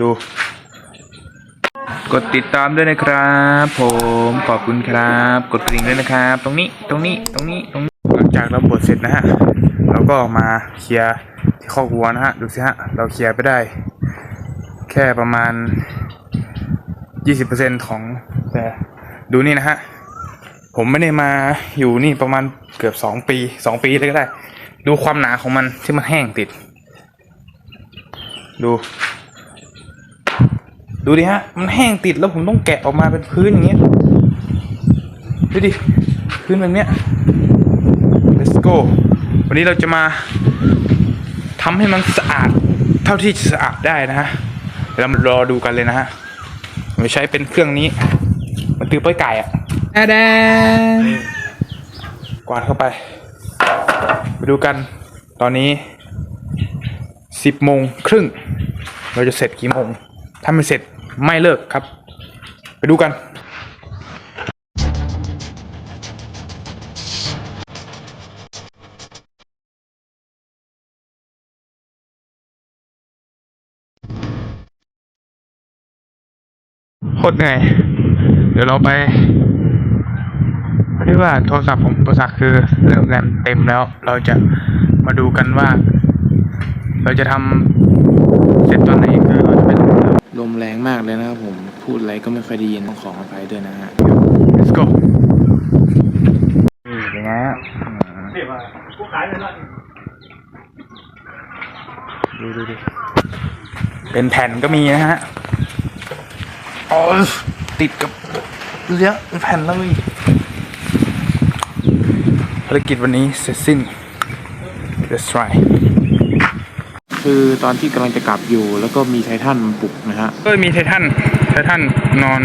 ดู กดติดตามด้วยนะครับ ผมขอบคุณครับ กดกริ่งด้วยนะครับ ตรงนี้ตรงนี้ตรงนี้ตรงนี้หลังจากเราบดเสร็จนะฮะเราก็มาเคลียร์ที่คอกวัวนะฮะดูสิฮะเราเคลียร์ไปได้ แค่ประมาณ 20%ของแต่ดูนี่นะฮะผมไม่ได้มาอยู่นี่ประมาณเกือบสองปีสองปีเลยก็ได้ ดูความหนาของมันที่มันแห้งติด ดู ดูดิฮะ มันแห้งติดแล้วผมต้องแกะออกมาเป็นพื้นอย่างเงี้ย ดูดิ พื้นแบบเนี้ย let's go วันนี้เราจะมาทำให้มันสะอาดเท่าที่จะสะอาดได้นะฮะเดี๋ยวเรามารอดูกันเลยนะฮะผมใช้เป็นเครื่องนี้ มันตือป้อยไก่อะแอดนกวาดเข้าไป ไปดูกัน ตอนนี้สิบโมงครึ่ง เราจะเสร็จกี่โมง ถ้าไม่เสร็จ ไม่เลิกครับ ไปดูกันโคตรเหนื่อย เดี๋ยวเราไปเรียกว่าโทรศัพท์ผมโทรศัพท์คือเริ่มแรมเต็มแล้ว เราจะมาดูกันว่า เราจะทำเสร็จตอนไหนคือ ลงลมแรงมากเลยนะครับผม พูดอะไรก็ไม่ค่อยดีต้องขออภัยด้วยนะฮะ let's go นี่เป็นไงฮะดูดูดิเป็นแผ่นก็มีนะฮะอ๋อติดกับดูสิฮะเป็นแผ่นเลยภารกิจวันนี้เสร็จสิ้น let's try คือตอนที่กำลังจะกลับอยู่ แล้วก็มีไททันมาปลุกนะฮะ ก็มีไททันไททันนอน